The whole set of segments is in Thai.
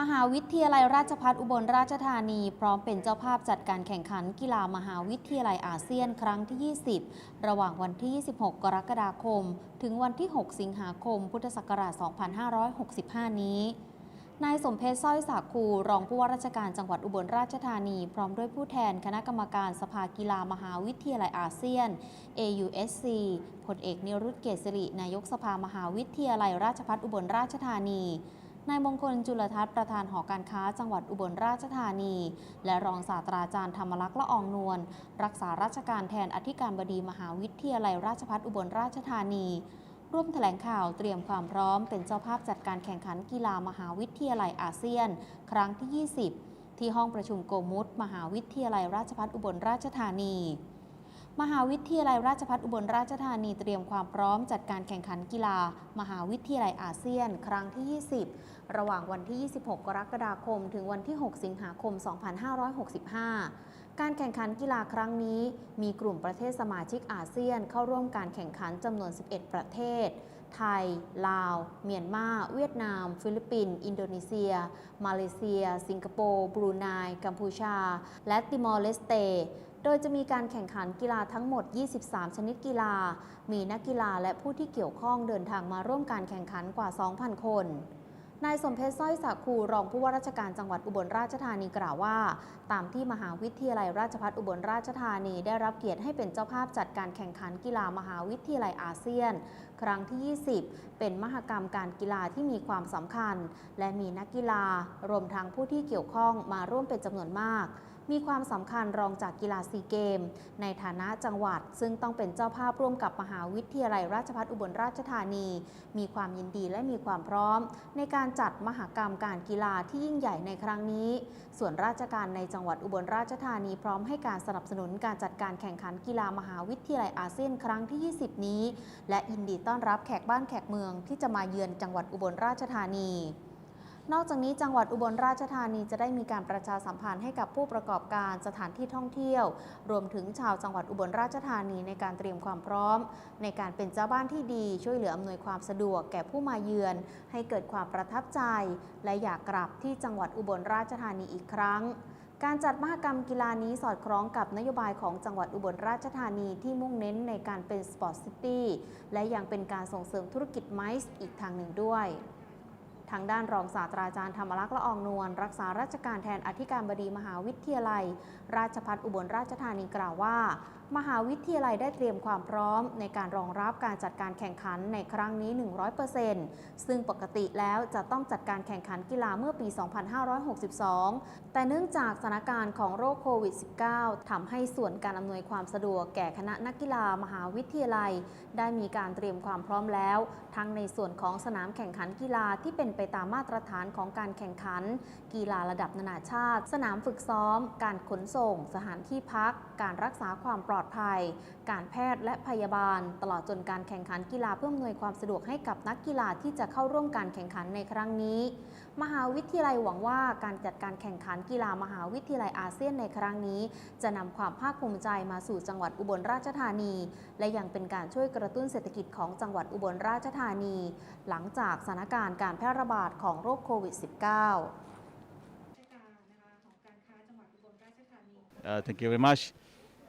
มหาวิทยาลัยราชภัฏอุบลราชธานี พร้อมเป็นเจ้าภาพจัดการแข่งขันกีฬามหาวิทยาลัยอาเซียนครั้งที่ 20 ระหว่างวันที่ 26 กรกฎาคม ถึงวันที่ 6 สิงหาคม พุทธศักราช 2565 นี้นายสมเพชรสร้อยสาคู รองผู้ว่าราชการจังหวัดอุบลราชธานี พร้อมด้วยผู้แทนคณะกรรมการสภากีฬามหาวิทยาลัยอาเซียน AUSC พลเอกนิรุตเกษรินายกสภามหาวิทยาลัยราชภัฏอุบลราชธานี นายมงคลจุลทัศน์ประธานหอการค้าจังหวัดอุบลราชธานี และรองศาสตราจารย์ธรรมลักษณ์ละอองนวลรักษาราชการแทนอธิการบดีมหาวิทยาลัยราชภัฏอุบลราชธานี ร่วมแถลงข่าวเตรียมความพร้อมเป็นเจ้าภาพจัดการแข่งขันกีฬามหาวิทยาลัยอาเซียน ครั้งที่ 20 ที่ห้องประชุมโกมุตมหาวิทยาลัยราชภัฏอุบลราชธานี มหาวิทยาลัยราชภัฏอุบลราชธานีเตรียมความพร้อมจัดการแข่งขันกีฬา มหาวิทยาลัยอาเซียน ครั้งที่ 20 ระหว่างวันที่ 26 กรกฎาคม ถึงวันที่ 6 สิงหาคม 2565 การแข่งขันกีฬาครั้งนี้ มีกลุ่มประเทศสมาชิกอาเซียนเข้าร่วมการแข่งขันจำนวน 11 ประเทศ ไทย ลาว เมียนมา เวียดนาม ฟิลิปปินส์ อินโดนีเซีย มาเลเซีย สิงคโปร์ บรูไน กัมพูชา และติมอร์เลสเต โดยจะมีการแข่งขันกีฬาทั้งหมด 23 ชนิดกีฬา มีนักกีฬาและผู้ที่เกี่ยวข้องเดินทางมาร่วมการแข่งขันกว่า 2,000 คนนายสมเพชรสร้อยสาคูรองผู้ว่าราชการจังหวัดอุบลราชธานีกล่าวว่า ตามที่มหาวิทยาลัยราชภัฏอุบลราชธานีได้รับเกียรติให้เป็นเจ้าภาพจัดการแข่งขันกีฬามหาวิทยาลัยอาเซียน ครั้งที่ 20 เป็นมหกรรมการกีฬาที่มีความสำคัญ และมีนักกีฬารวมทั้งผู้ที่เกี่ยวข้องมาร่วมเป็นจำนวนมาก มีความสำคัญรองจากกีฬาซีเกม ในฐานะจังหวัด ซึ่งต้องเป็นเจ้าภาพร่วมกับมหาวิทยาลัยราชภัฏอุบลราชธานี มีความยินดีและมีความพร้อม ในการจัดมหกรรมการกีฬาที่ยิ่งใหญ่ในครั้งนี้ ส่วนราชการในจังหวัดอุบลราชธานีพร้อมให้การสนับสนุนการจัดการแข่งขันกีฬามหาวิทยาลัยอาเซียนครั้งที่ 20 นี้ และยินดีต้อนรับแขกบ้านแขกเมืองที่จะมาเยือนจังหวัดอุบลราชธานี นอกจากนี้จังหวัดอุบลราชธานีจะได้มีการประชาสัมพันธ์ให้กับผู้ประกอบการสถานที่ท่องเที่ยว รวมถึงชาวจังหวัดอุบลราชธานีในการเตรียมความพร้อม ในการเป็นเจ้าบ้านที่ดี ช่วยเหลืออำนวยความสะดวกแก่ผู้มาเยือน ให้เกิดความประทับใจ และอยากกลับที่จังหวัดอุบลราชธานีอีกครั้งการจัดมหกรรมกีฬานี้สอดคล้องกับนโยบายของจังหวัดอุบลราชธานีที่มุ่งเน้นในการเป็นสปอร์ตซิตี้และยังเป็นการส่งเสริมธุรกิจไมซ์อีกทางหนึ่งด้วย ทางด้านรองศาสตราจารย์ธรรมลักษณ์ละอองนวลรักษาราชการแทนอธิการบดีมหาวิทยาลัย ราชพัฒอุบลราชธานีกล่าวว่า มหาวิทยาลัยได้เตรียมความพร้อม ในการรองรับการจัดการแข่งขันในครั้งนี้ 100%ซึ่งปกติแล้วจะต้องจัดการแข่งขันกีฬาเมื่อปี 2562 แต่เนื่องจากสถานการณ์ของโรคโควิด -19 ทำให้ส่วนการอำนวยความสะดวกแก่คณะนักกีฬามหาวิทยาลัย ได้มีการเตรียมความพร้อมแล้ว ทั้งในส่วนของสนามแข่งขันกีฬาที่เป็นไปตามมาตรฐานของการแข่งขัน กีฬาระดับนานาชาติ สนามฝึกซ้อม การขนส่ง สถานที่พัก การรักษาความปลอดดภัย การแพทย์และพยาบาล ตลอดจนการแข่งขันกีฬาเพื่ออำนวยความสะดวกให้กับนักกีฬาที่จะเข้าร่วมการแข่งขันในครั้งนี้ มหาวิทยาลัยหวังว่าการจัดการแข่งขันกีฬามหาวิทยาลัยอาเซียนในครั้งนี้ จะนำความภาคภูมิใจมาสู่จังหวัดอุบลราชธานี และยังเป็นการช่วยกระตุ้นเศรษฐกิจของจังหวัดอุบลราชธานี หลังจากสถานการณ์การแพร่ระบาดของโรคโควิด -19 ราชการนะคะของการค้าจังหวัดอุบลราชธานี Uh, thank you very much.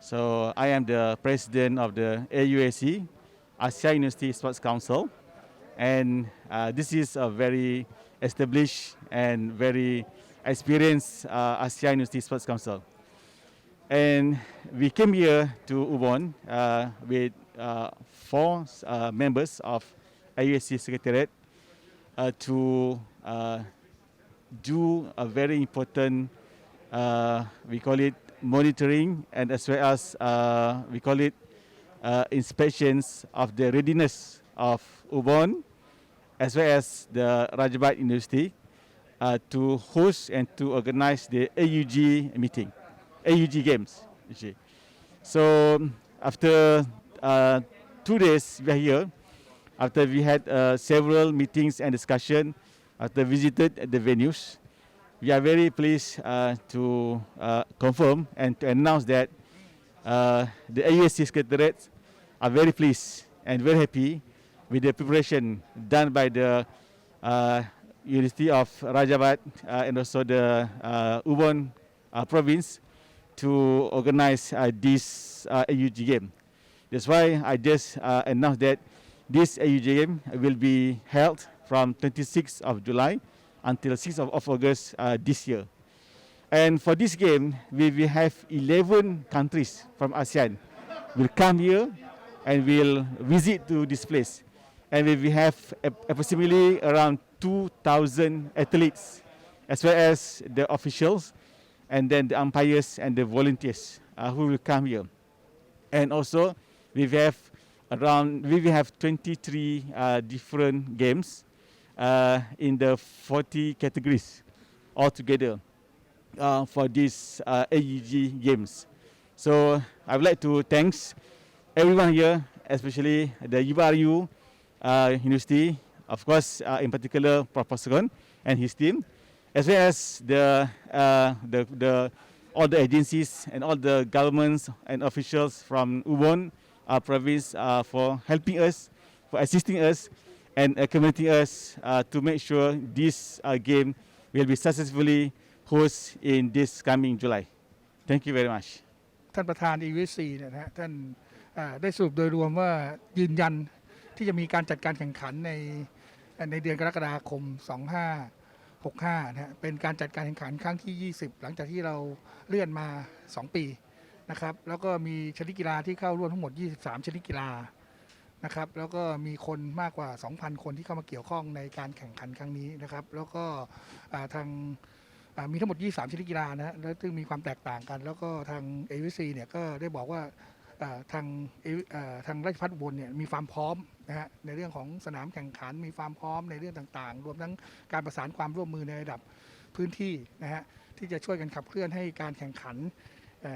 So I am the president of the AUAC, Asia University Sports Council, and uh, this is a very established and very experienced uh, Asia University Sports Council. And we came here to Ubon uh, with uh, four uh, members of AUSC Secretariat uh, to uh, do a very important, we call it monitoring, and as well as uh, we call it uh, inspections of the readiness of Ubon, as well as the Rajabat University, uh, to host and to organize the AUG meeting, AUG games. So after uh, two days we are here, after we had uh, several meetings and discussion, after visited the venues, we are very pleased uh, to uh, confirm and to announce that uh, the AUSC Secretariat are very pleased and very happy with the preparation done by the uh, University of Rajabat uh, and also the uh, Ubon uh, province to organize uh, this uh, AUG game. That's why I just uh, announced that this AUG game will be held from 26th of July until 6th of, of August uh, this year. And for this game, we will have 11 countries from ASEAN will come here and will visit to this place. And we will have approximately around 2,000 athletes, as well as the officials, and then the umpires and the volunteers uh, who will come here. And also, we have around we will have 23 uh, different games uh, in the 40 categories altogether uh, for these uh, AEG games. So I would like to thanks everyone here, especially the URU uh, University, of course, uh, in particular Professor Gon and his team, as well as the, uh, the, the all the agencies and all the governments and officials from Ubon uh, province uh, for helping us, for assisting us, and accommodating us uh, to make sure this uh, game will be successfully host in this coming July. Thank you very much. ท่านประธาน e v c เนี่ยนะฮะท่านอ่าได้สรุปโดยรวมว่ายืนยันที่จะมีการจัดการแข่งขันในในเดือนกรกฎาคม 2565 นะฮะเป็นการจัดการแข่งขันครั้งที่ 20 หลังจากที่เราเลื่อนมา 2 ปีนะครับแล้วก็มีชนิดกีฬาที่เข้าร่วมทั้งหมด 23 ชนิดกีฬา นะครับแล้วก็มีคนมากกว่า 2,000 คนที่เข้ามาเกี่ยวข้องในการแข่งขันครั้งนี้นะครับ แล้วก็ทางมีทั้งหมด 23 ชนิดกีฬานะฮะแล้วซึ่งมีความแตกต่างกัน แล้วก็ทาง a อ c เนี่ยก็ได้บอกว่าทางทางราชพัฒอุบลเนี่ยมีความพร้อมนะฮะในเรื่องของสนามแข่งขันมีความพร้อมในเรื่องต่างๆ รวมทั้งการประสานความร่วมมือในระดับพื้นที่นะฮะที่จะช่วยกันขับเคลื่อนให้การแข่งขันอ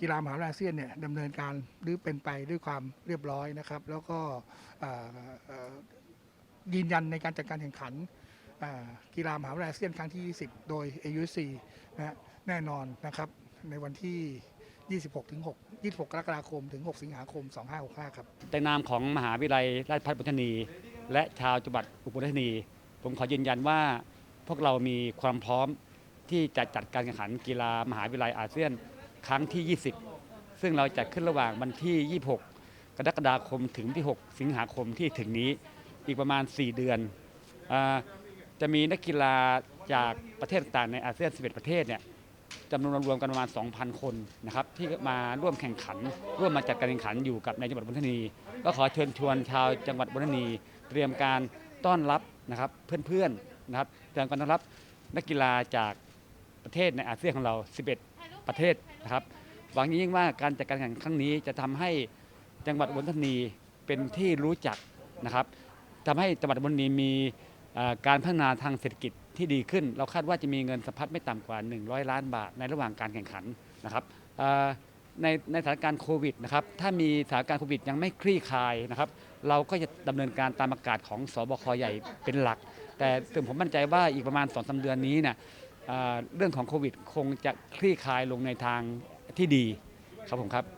กีฬามหาวิทยาลัยอาเซียนเนี่ยดำเนินการหรือเป็นไปด้วยความเรียบร้อยนะครับ แล้วก็ยืนยันในการจัดการแข่งขันกีฬามหาวิทยาลัยอาเซียนครั้งที่ 20 โดย AUC นะฮะแน่นอนนะครับในวันที่ 26 ถึง 6 26 กรกฎาคม ถึง 6 สิงหาคม 2565 ครับในนามของมหาวิทยาลัยราชภัฏบุญธนี และชาวจังหวัดอุบลราชธานี ผมขอยืนยันว่าพวกเรามีความพร้อมที่จะจัดการแข่งขันกีฬามหาวิทยาลัยอาเซียน ครั้งที่ 20 ซึ่งเราจัดขึ้นระหว่างวันที่ 26 กรกฎาคมถึงที่ 6 สิงหาคมที่ถึงนี้อีกประมาณ 4 เดือนอจะมีนักกีฬาจากประเทศต่างในอาเซียน 11 ประเทศเนี่ยจำนวนรวมกันประมาณ 2,000 คนนะครับที่มาร่วมแข่งขัน ร่วมมาจัดการแข่งขันอยู่กับในจังหวัดบุรีรัมย์ก็ขอเชิญชวนชาวจังหวัดบุรีรัมย์เตรียมการต้อนรับนะครับเพื่อนๆนะครับเตรียมการต้อนรับนักกีฬาจากประเทศในอาเซียนของเรา 11 ประเทศนะครับหวังยิ่งว่าการจัดการแข่งขันครั้งนี้จะทำให้จังหวัดบุรีรัมย์เป็นที่รู้จักนะครับทำให้จังหวัดบุรีรัมย์มีการพัฒนาทางเศรษฐกิจที่ดีขึ้น เราคาดว่าจะมีเงินสะพัดไม่ต่ำกว่า 100 ล้านบาทในระหว่างการแข่งขันนะครับในในสถานการณ์โควิดนะครับถ้ามีสถานการณ์โควิดยังไม่คลี่คลายนะครับเราก็จะดำเนินการตามประกาศของสบคใหญ่เป็นหลัก แต่ถึงผมมั่นใจว่าอีกประมาณ2อสาเดือนนี้เนี่ย เรื่องของโควิด คงจะคลี่คลายลงในทางที่ดีครับผมครับ